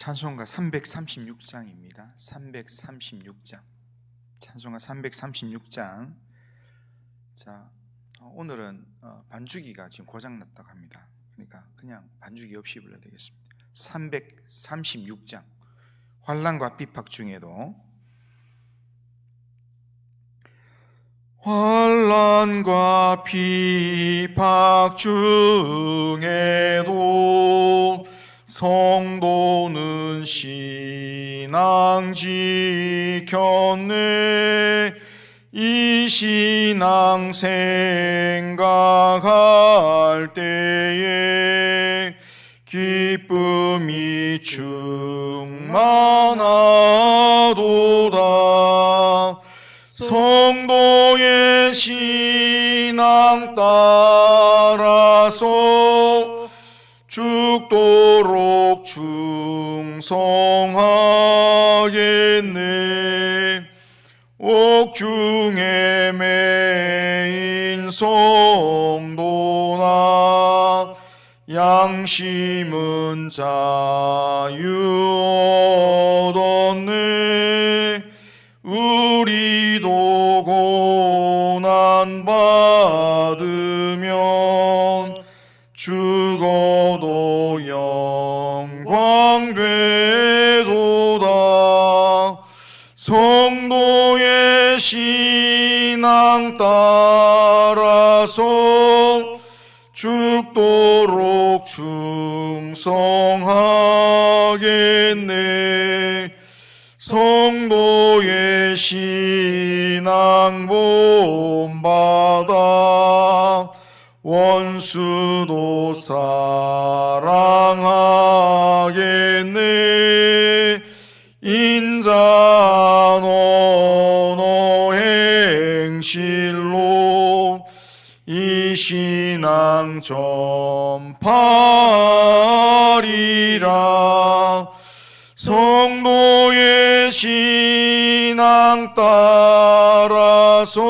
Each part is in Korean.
찬송가 336장입니다. 336장. 찬송가 336장. 자, 어, 오늘은 어, 반주기가 지금 고장 났다고 합니다. 그러니까 그냥 반주기 없이 불러야 되겠습니다. 336장. 환란과 핍박 중에도 환란과 핍박 중에도 성도는 신앙 지켰네. 이 신앙 생각할 때에 기쁨이 충만하도다. 성도의 신앙 따라서 충성하겠네. 옥중에 매인 성도나 양심은 자유 얻었네. 우리도 고난 받으면 죽 행실로 이 신앙 전파리라 성도의 신앙 따라서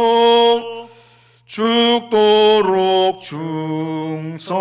죽도록 충성하겠네.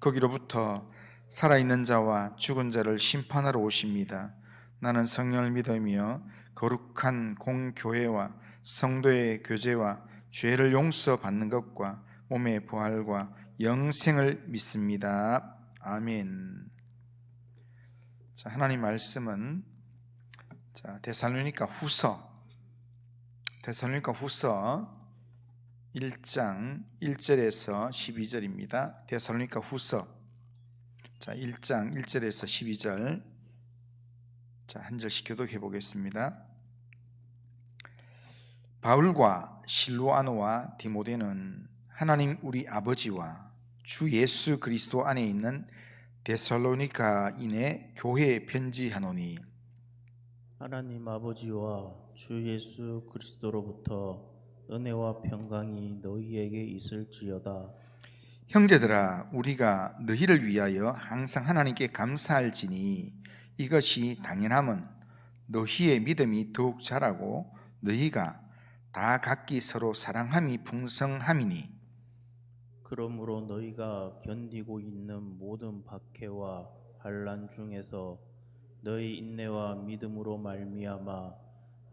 거기로부터 살아있는 자와 죽은 자를 심판하러 오십니다. 나는 성령을 믿으며 거룩한 공교회와 성도의 교제와 죄를 용서받는 것과 몸의 부활과 영생을 믿습니다. 아멘. 자, 하나님 말씀은 자, 데살로니가 후서 데살로니가 후서 1장 1절에서 12절입니다. 데살로니가 후서 자, 1장 1절에서 12절 자, 한 절씩 교독해 보겠습니다. 바울과 실로아노와 디모데는 하나님 우리 아버지와 주 예수 그리스도 안에 있는 데살로니가인의 교회에 편지하노니 하나님 아버지와 주 예수 그리스도로부터 은혜와 평강이 너희에게 있을지어다. 형제들아 우리가 너희를 위하여 항상 하나님께 감사할지니 이것이 당연함은 너희의 믿음이 더욱 자라고 너희가 다 각기 서로 사랑함이 풍성함이니 그러므로 너희가 견디고 있는 모든 박해와 환란 중에서 너희 인내와 믿음으로 말미암아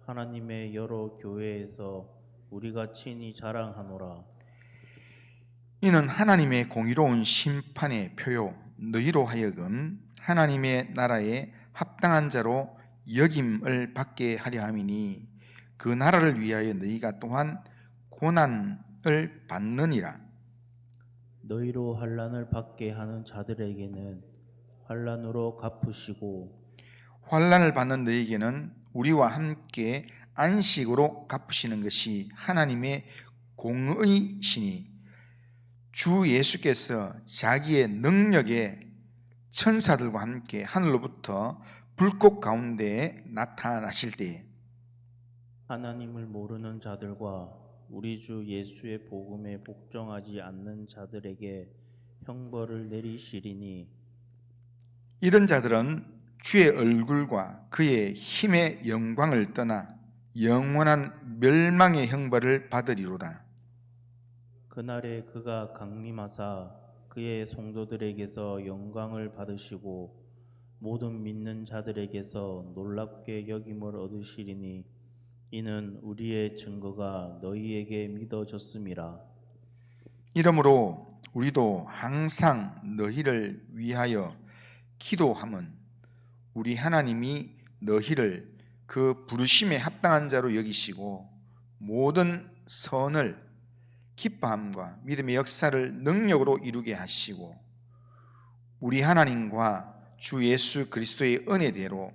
하나님의 여러 교회에서 우리가 친히 자랑하노라. 이는 하나님의 공의로운 심판의 표요 너희로 하여금 하나님의 나라에 합당한 자로 여김을 받게 하려 함이니 그 나라를 위하여 너희가 또한 고난을 받느니라 너희로 환란을 받게 하는 자들에게는 환란으로 갚으시고 환란을 받는 너희에게는 우리와 함께 안식으로 갚으시는 것이 하나님의 공의시니 주 예수께서 자기의 능력에 천사들과 함께 하늘로부터 불꽃 가운데에 나타나실 때에 하나님을 모르는 자들과 우리 주 예수의 복음에 복종하지 않는 자들에게 형벌을 내리시리니 이런 자들은 주의 얼굴과 그의 힘의 영광을 떠나 영원한 멸망의 형벌을 받으리로다. 그날에 그가 강림하사 그의 성도들에게서 영광을 받으시고 모든 믿는 자들에게서 놀랍게 여김을 얻으시리니 이는 우리의 증거가 너희에게 믿어졌음이라 이러므로 우리도 항상 너희를 위하여 기도함은 우리 하나님이 너희를 그 부르심에 합당한 자로 여기시고 모든 선을 기뻐함과 믿음의 역사를 능력으로 이루게 하시고 우리 하나님과 주 예수 그리스도의 은혜대로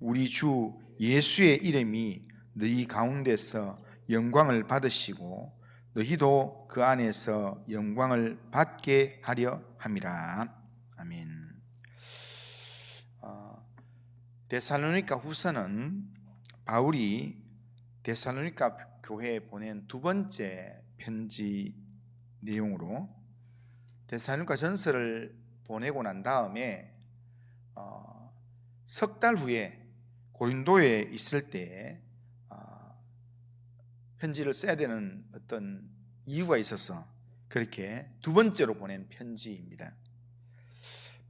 우리 주 예수의 이름이 너희 가운데서 영광을 받으시고 너희도 그 안에서 영광을 받게 하려 함이라. 아멘. 어, 데살로니가 후서는 바울이 데살로니가 교회에 보낸 두 번째 편지 내용으로 데살로니가 전서를 보내고 난 다음에 어, 석달 후에 고린도에 있을 때 어, 편지를 써야 되는 어떤 이유가 있어서 그렇게 두 번째로 보낸 편지입니다.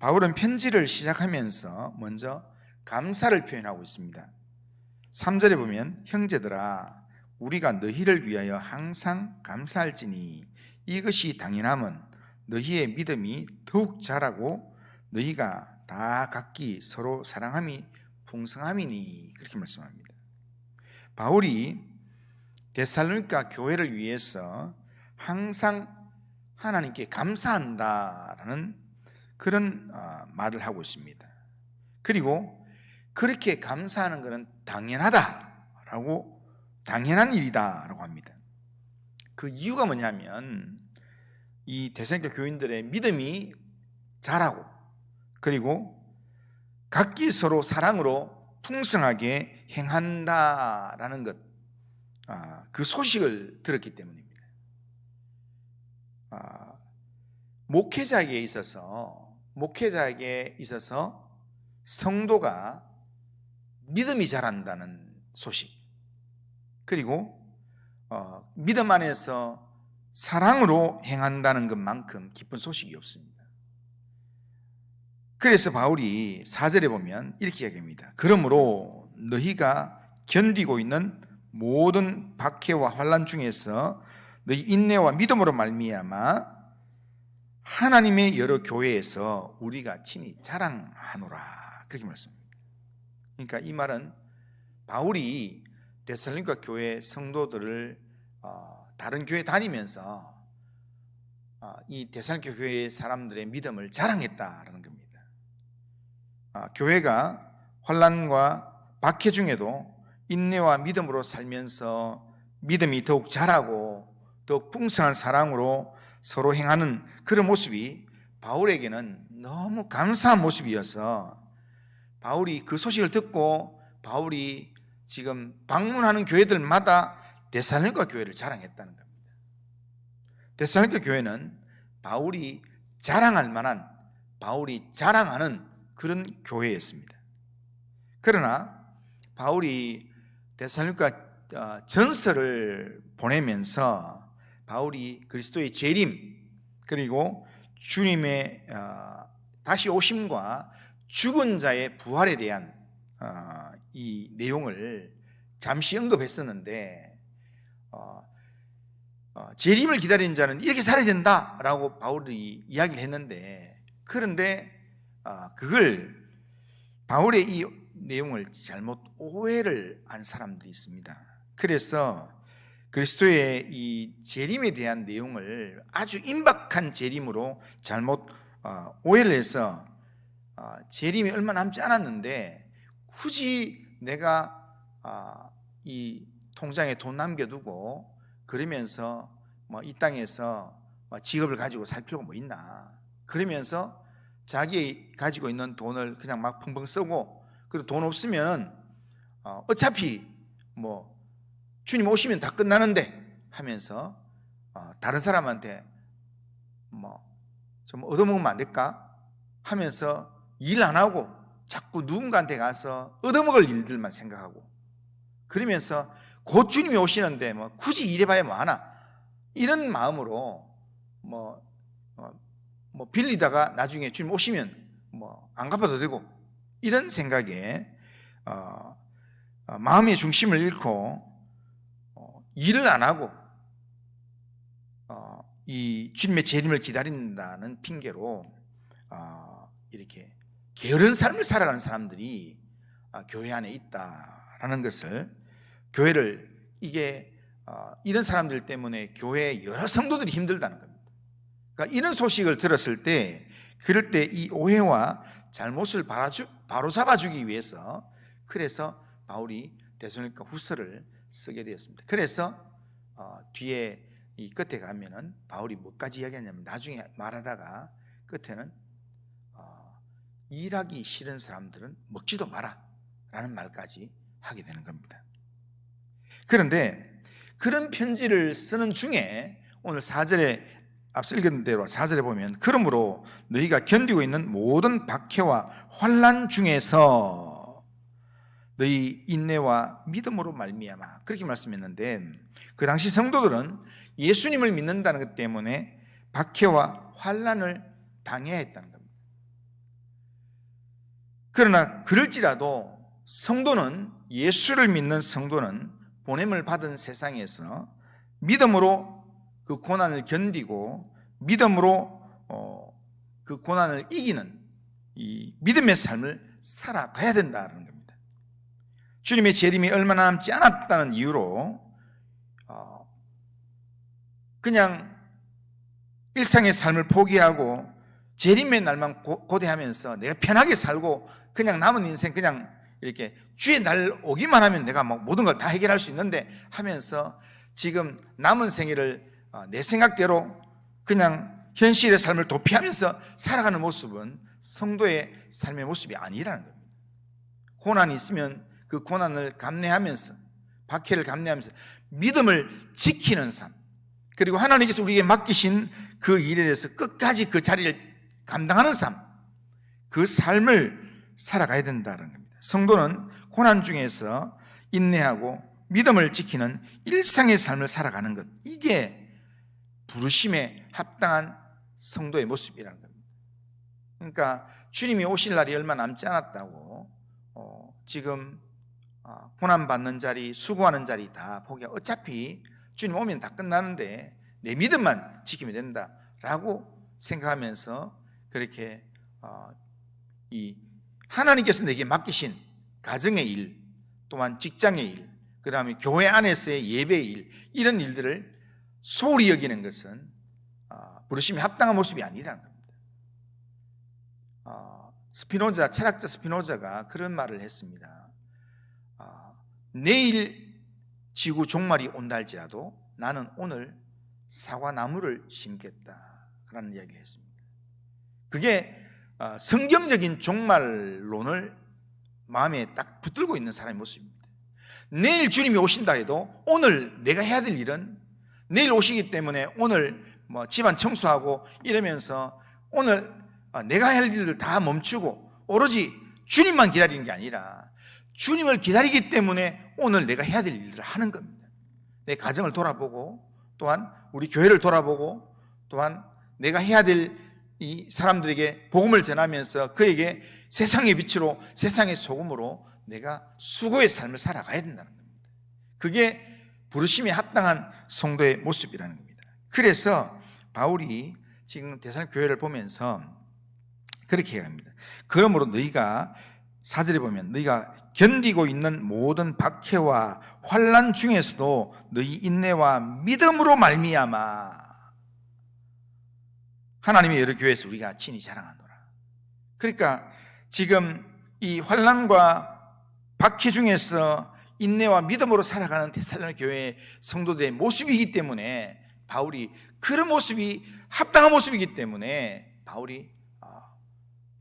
바울은 편지를 시작하면서 먼저 감사를 표현하고 있습니다. 3절에 보면 형제들아 우리가 너희를 위하여 항상 감사할지니 이것이 당연함은 너희의 믿음이 더욱 자라고 너희가 다 각기 서로 사랑함이 풍성함이니 그렇게 말씀합니다. 바울이 데살로니가 교회를 위해서 항상 하나님께 감사한다라는 그런 어, 말을 하고 있습니다. 그리고 그렇게 감사하는 것은 당연하다라고 당연한 일이다라고 합니다. 그 이유가 뭐냐면 이 데살로니가 교인들의 믿음이 자라고 그리고 각기 서로 사랑으로 풍성하게 행한다라는 것, 아, 그 소식을 들었기 때문입니다. 아, 목회자에게 있어서 목회자에게 있어서 성도가 믿음이 자란다는 소식, 그리고 어, 믿음 안에서 사랑으로 행한다는 것만큼 기쁜 소식이 없습니다. 그래서 바울이 4절에 보면 이렇게 이야기합니다. 그러므로 너희가 견디고 있는 모든 박해와 환란 중에서 너희 인내와 믿음으로 말미암아 하나님의 여러 교회에서 우리가 친히 자랑하노라 그렇게 말씀합니다. 그러니까 이 말은 바울이 데살로니가 교회 성도들을 어, 다른 교회 다니면서 어, 이 데살로니가 교회 사람들의 믿음을 자랑했다라는 겁니다. 아, 교회가 환란과 박해 중에도 인내와 믿음으로 살면서 믿음이 더욱 자라고 더욱 풍성한 사랑으로 서로 행하는 그런 모습이 바울에게는 너무 감사한 모습이어서 바울이 그 소식을 듣고 바울이 지금 방문하는 교회들마다 데살로니가 교회를 자랑했다는 겁니다. 데살로니가 교회는 바울이 자랑할 만한 바울이 자랑하는 그런 교회였습니다. 그러나 바울이 데살로니가 어, 전설을 보내면서 바울이 그리스도의 재림 그리고 주님의 어, 다시 오심과 죽은 자의 부활에 대한 어, 이 내용을 잠시 언급했었는데 재림을 기다리는 자는 이렇게 살아야 된다라고 바울이 이야기를 했는데 그런데 아, 그걸 바울의 이 내용을 잘못 오해를 한 사람들이 있습니다. 그래서 그리스도의 이 재림에 대한 내용을 아주 임박한 재림으로 잘못 어, 오해를 해서 어, 재림이 얼마 남지 않았는데 굳이 내가 어, 이 통장에 돈 남겨두고 그러면서 뭐 이 땅에서 뭐 직업을 가지고 살 필요가 뭐 있나? 그러면서 자기 가지고 있는 돈을 그냥 막 펑펑 쓰고 그리고 돈 없으면 어, 어차피 뭐 주님 오시면 다 끝나는데 하면서 어, 다른 사람한테 뭐 좀 얻어먹으면 안 될까? 하면서 일 안 하고 자꾸 누군가한테 가서 얻어먹을 일들만 생각하고 그러면서 곧 주님이 오시는데 뭐 굳이 일해봐야 뭐하나? 이런 마음으로 뭐, 어, 뭐 빌리다가 나중에 주님 오시면 뭐 안 갚아도 되고 이런 생각에 어, 어, 마음의 중심을 잃고 어, 일을 안 하고 어, 이 주님의 재림을 기다린다는 핑계로 어, 이렇게 게으른 삶을 살아가는 사람들이 아, 교회 안에 있다라는 것을 교회를 이게 어, 이런 사람들 때문에 교회 여러 성도들이 힘들다는 겁니다. 그러니까 이런 소식을 들었을 때 그럴 때 이 오해와 잘못을 바로 잡아주기 위해서 그래서 바울이 대소니까 후서를 쓰게 되었습니다. 그래서 어, 뒤에 이 끝에 가면은 바울이 뭐까지 이야기하냐면 나중에 말하다가 끝에는 어, 일하기 싫은 사람들은 먹지도 마라 라는 말까지 하게 되는 겁니다. 그런데 그런 편지를 쓰는 중에 오늘 4절에 앞서 읽은 대로 4절에 보면 그러므로 너희가 견디고 있는 모든 박해와 환란 중에서 너희 인내와 믿음으로 말미암아 그렇게 말씀했는데 그 당시 성도들은 예수님을 믿는다는 것 때문에 박해와 환란을 당해야 했다는. 그러나 그럴지라도 성도는 예수를 믿는 성도는 보냄을 받은 세상에서 믿음으로 그 고난을 견디고 믿음으로 어, 그 고난을 이기는 이 믿음의 삶을 살아가야 된다는 겁니다. 주님의 재림이 얼마나 남지 않았다는 이유로 어, 그냥 일상의 삶을 포기하고 재림의 날만 고- 고대하면서 내가 편하게 살고 그냥 남은 인생 그냥 이렇게 주의 날 오기만 하면 내가 뭐 모든 걸 다 해결할 수 있는데 하면서 지금 남은 생애를 어, 내 생각대로 그냥 현실의 삶을 도피하면서 살아가는 모습은 성도의 삶의 모습이 아니라는 겁니다. 고난이 있으면 그 고난을 감내하면서 박해를 감내하면서 믿음을 지키는 삶 그리고 하나님께서 우리에게 맡기신 그 일에 대해서 끝까지 그 자리를 감당하는 삶, 그 삶을 살아가야 된다는 겁니다. 성도는 고난 중에서 인내하고 믿음을 지키는 일상의 삶을 살아가는 것. 이게 부르심에 합당한 성도의 모습이라는 겁니다. 그러니까 주님이 오실 날이 얼마 남지 않았다고 어, 지금 아, 고난받는 자리, 수고하는 자리 다 포기하 어차피 주님 오면 다 끝나는데 내 믿음만 지키면 된다라고 생각하면서 그렇게 어, 이 하나님께서 내게 맡기신 가정의 일, 또한 직장의 일, 그 다음에 교회 안에서의 예배의 일, 이런 일들을 소홀히 여기는 것은 어, 부르심이 합당한 모습이 아니라는 겁니다. 어, 스피노자, 철학자 스피노자가 그런 말을 했습니다. 어, 내일 지구 종말이 온다 할지라도 나는 오늘 사과나무를 심겠다. 라는 이야기를 했습니다. 그게 어, 성경적인 종말론을 마음에 딱 붙들고 있는 사람의 모습입니다. 내일 주님이 오신다 해도 오늘 내가 해야 될 일은 내일 오시기 때문에 오늘 뭐 집안 청소하고 이러면서 오늘 어, 내가 할 일들 다 멈추고 오로지 주님만 기다리는 게 아니라 주님을 기다리기 때문에 오늘 내가 해야 될 일들을 하는 겁니다. 내 가정을 돌아보고 또한 우리 교회를 돌아보고 또한 내가 해야 될 이 사람들에게 복음을 전하면서 그에게 세상의 빛으로 세상의 소금으로 내가 수고의 삶을 살아가야 된다는 겁니다. 그게 부르심에 합당한 성도의 모습이라는 겁니다. 그래서 바울이 지금 대선 교회를 보면서 그렇게 얘기합니다. 그러므로 너희가 사절에 보면 너희가 견디고 있는 모든 박해와 환란 중에서도 너희 인내와 믿음으로 말미암아 하나님의 여러 교회에서 우리가 친히 자랑하노라. 그러니까 지금 이 환란과 박해 중에서 인내와 믿음으로 살아가는 데살로니 교회 성도들의 모습이기 때문에 바울이 그런 모습이 합당한 모습이기 때문에 바울이 아,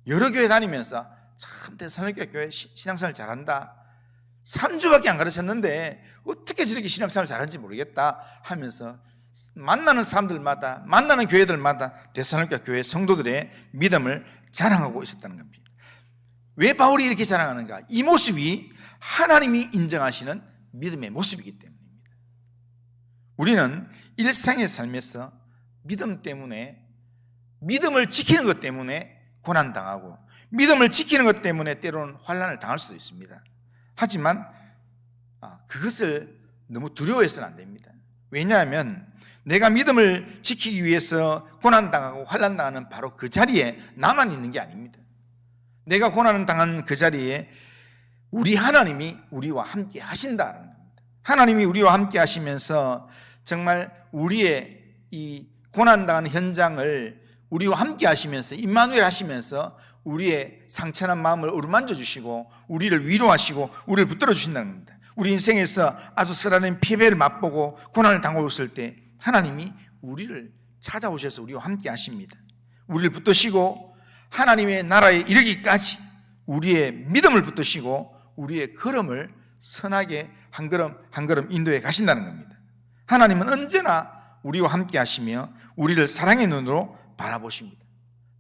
여러 교회 다니면서 참 데살로니 교회 시- 신앙생활 잘한다. 3주밖에 안 가르쳤는데 어떻게 저렇게 신앙생활 잘하는지 모르겠다 하면서 만나는 사람들마다 만나는 교회들마다 데살로니가 교회 성도들의 믿음을 자랑하고 있었다는 겁니다. 왜 바울이 이렇게 자랑하는가? 이 모습이 하나님이 인정하시는 믿음의 모습이기 때문입니다. 우리는 일상의 삶에서 믿음 때문에 믿음을 지키는 것 때문에 고난 당하고 믿음을 지키는 것 때문에 때로는 환란을 당할 수도 있습니다. 하지만 아, 그것을 너무 두려워해서는 안 됩니다. 왜냐하면 내가 믿음을 지키기 위해서 고난 당하고 환란 당하는 바로 그 자리에 나만 있는 게 아닙니다. 내가 고난을 당한 그 자리에 우리 하나님이 우리와 함께 하신다는 겁니다. 하나님이 우리와 함께 하시면서 정말 우리의 이 고난 당한 현장을 우리와 함께 하시면서 임마누엘 하시면서 우리의 상처난 마음을 어루만져 주시고 우리를 위로하시고 우리를 붙들어 주신다는 겁니다. 우리 인생에서 아주 쓰라린 피해를 맛보고 고난을 당하고 있을 때 하나님이 우리를 찾아오셔서 우리와 함께 하십니다. 우리를 붙드시고 하나님의 나라에 이르기까지 우리의 믿음을 붙드시고 우리의 걸음을 선하게 한 걸음 한 걸음 인도해 가신다는 겁니다. 하나님은 언제나 우리와 함께 하시며 우리를 사랑의 눈으로 바라보십니다.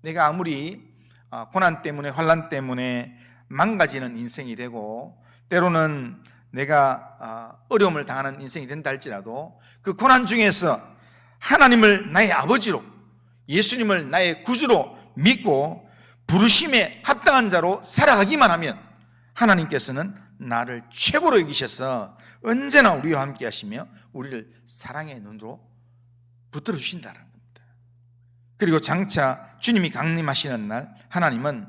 내가 아무리 아, 고난 때문에 환란 때문에 망가지는 인생이 되고 때로는 내가 아, 어려움을 당하는 인생이 된다 할지라도 그 고난 중에서 하나님을 나의 아버지로 예수님을 나의 구주로 믿고 부르심에 합당한 자로 살아가기만 하면 하나님께서는 나를 최고로 여기셔서 언제나 우리와 함께 하시며 우리를 사랑의 눈으로 붙들어 주신다는 겁니다. 그리고 장차 주님이 강림하시는 날 하나님은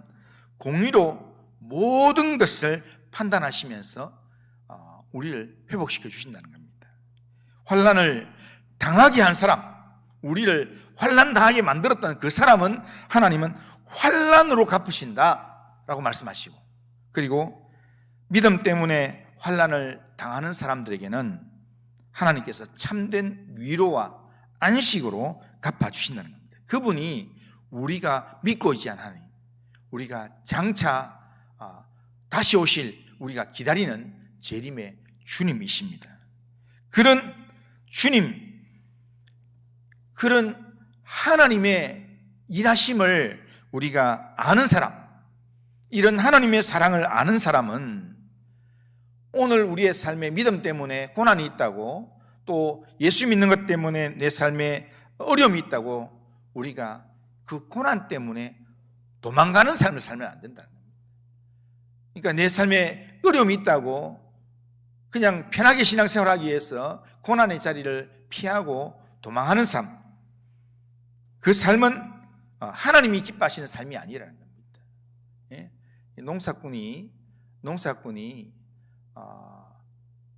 공의로 모든 것을 판단하시면서 어, 우리를 회복시켜 주신다는 겁니다. 환란을 당하게 한 사람, 우리를 환란 당하게 만들었던 그 사람은 하나님은 환란으로 갚으신다라고 말씀하시고 그리고 믿음 때문에 환란을 당하는 사람들에게는 하나님께서 참된 위로와 안식으로 갚아 주신다는 겁니다. 그분이 우리가 믿고 있지 않은 하나님, 우리가 장차 아, 다시 오실 우리가 기다리는 재림의 주님이십니다. 그런 주님, 그런 하나님의 일하심을 우리가 아는 사람, 이런 하나님의 사랑을 아는 사람은 오늘 우리의 삶에 믿음 때문에 고난이 있다고 또 예수 믿는 것 때문에 내 삶에 어려움이 있다고 우리가 그 고난 때문에 도망가는 삶을 살면 안 겁니다. 그러니까 내 삶에 어려움이 있다고 그냥 편하게 신앙생활 하기 위해서 고난의 자리를 피하고 도망하는 삶. 그 삶은 어, 하나님이 기뻐하시는 삶이 아니라는 겁니다. 예? 농사꾼이 농사꾼이 어,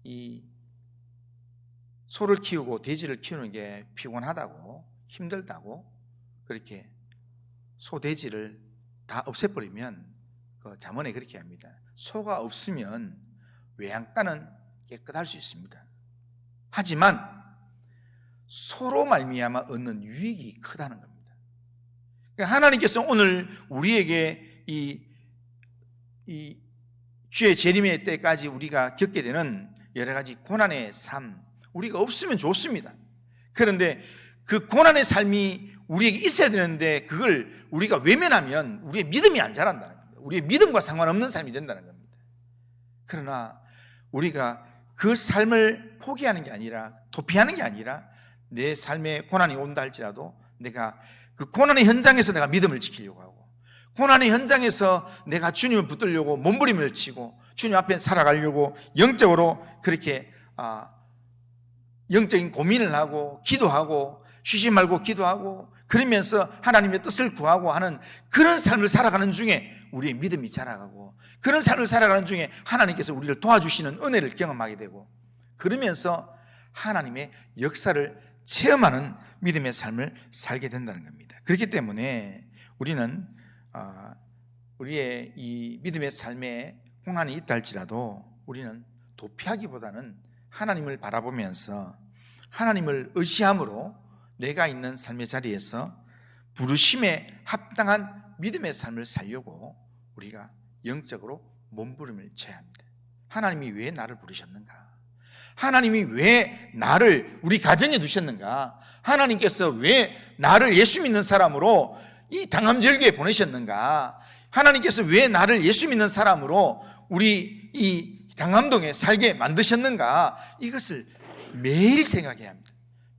이 소를 키우고 돼지를 키우는 게 피곤하다고 힘들다고 그렇게 소 돼지를 다 없애버리면 그 자문에 그렇게 합니다. 소가 없으면 외양간은 깨끗할 수 있습니다. 하지만 소로 말미암아 얻는 유익이 크다는 겁니다. 그러니까 하나님께서 오늘 우리에게 이, 이 주의 재림의 때까지 우리가 겪게 되는 여러 가지 고난의 삶, 우리가 없으면 좋습니다. 그런데 그 고난의 삶이 우리에게 있어야 되는데 그걸 우리가 외면하면 우리의 믿음이 안 자란다는 겁니다. 우리의 믿음과 상관없는 삶이 된다는 겁니다. 그러나 우리가 그 삶을 포기하는 게 아니라 도피하는 게 아니라 내 삶에 고난이 온다 할지라도 내가 그 고난의 현장에서 내가 믿음을 지키려고 하고 고난의 현장에서 내가 주님을 붙들려고 몸부림을 치고 주님 앞에 살아가려고 영적으로 그렇게 아, 영적인 고민을 하고 기도하고 쉬지 말고 기도하고 그러면서 하나님의 뜻을 구하고 하는 그런 삶을 살아가는 중에 우리의 믿음이 자라가고 그런 삶을 살아가는 중에 하나님께서 우리를 도와주시는 은혜를 경험하게 되고 그러면서 하나님의 역사를 체험하는 믿음의 삶을 살게 된다는 겁니다. 그렇기 때문에 우리는 아, 우리의 이 믿음의 삶에 고난이 있다 할지라도 우리는 도피하기보다는 하나님을 바라보면서 하나님을 의지함으로 내가 있는 삶의 자리에서 부르심에 합당한 믿음의 삶을 살려고 우리가 영적으로 몸부림을 쳐야 합니다. 하나님이 왜 나를 부르셨는가? 하나님이 왜 나를 우리 가정에 두셨는가? 하나님께서 왜 나를 예수 믿는 사람으로 이 당함절기에 보내셨는가? 하나님께서 왜 나를 예수 믿는 사람으로 우리 이 당함동에 살게 만드셨는가? 이것을 매일 생각해야 합니다.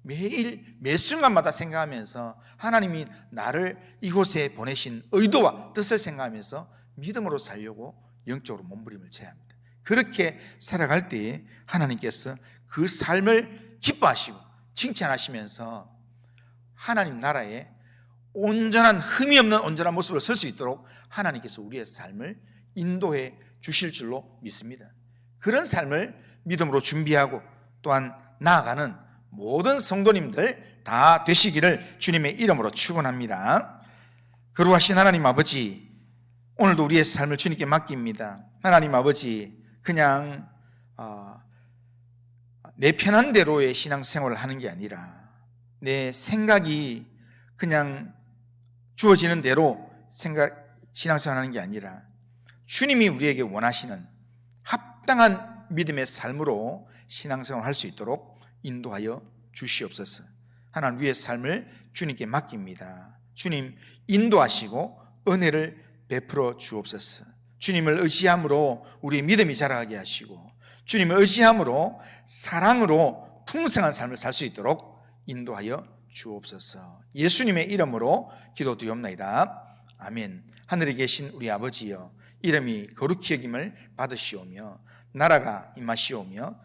매일 매 순간마다 생각하면서 하나님이 나를 이곳에 보내신 의도와 뜻을 생각하면서 믿음으로 살려고 영적으로 몸부림을 쳐야 합니다. 그렇게 살아갈 때에 하나님께서 그 삶을 기뻐하시고 칭찬하시면서 하나님 나라에 온전한 흠이 없는 온전한 모습으로 설 수 있도록 하나님께서 우리의 삶을 인도해 주실 줄로 믿습니다. 그런 삶을 믿음으로 준비하고 또한 나아가는 모든 성도님들 다 되시기를 주님의 이름으로 축원합니다. 거룩하신 하나님 아버지, 오늘도 우리의 삶을 주님께 맡깁니다. 하나님 아버지, 그냥 어, 내 편한 대로의 신앙생활을 하는 게 아니라 내 생각이 그냥 주어지는 대로 생각 신앙생활하는 게 아니라 주님이 우리에게 원하시는 합당한 믿음의 삶으로 신앙생활을 할수 있도록 인도하여 주시옵소서. 하나님 위의 삶을 주님께 맡깁니다. 주님 인도하시고 은혜를 베풀어 주옵소서. 주님을 의지함으로 우리 믿음이 자라게 하시고 주님을 의지함으로 사랑으로 풍성한 삶을 살 수 있도록 인도하여 주옵소서. 예수님의 이름으로 기도드리옵나이다. 아멘. 하늘에 계신 우리 아버지여 이름이 거룩히 여김을 받으시오며 나라가 임하시오며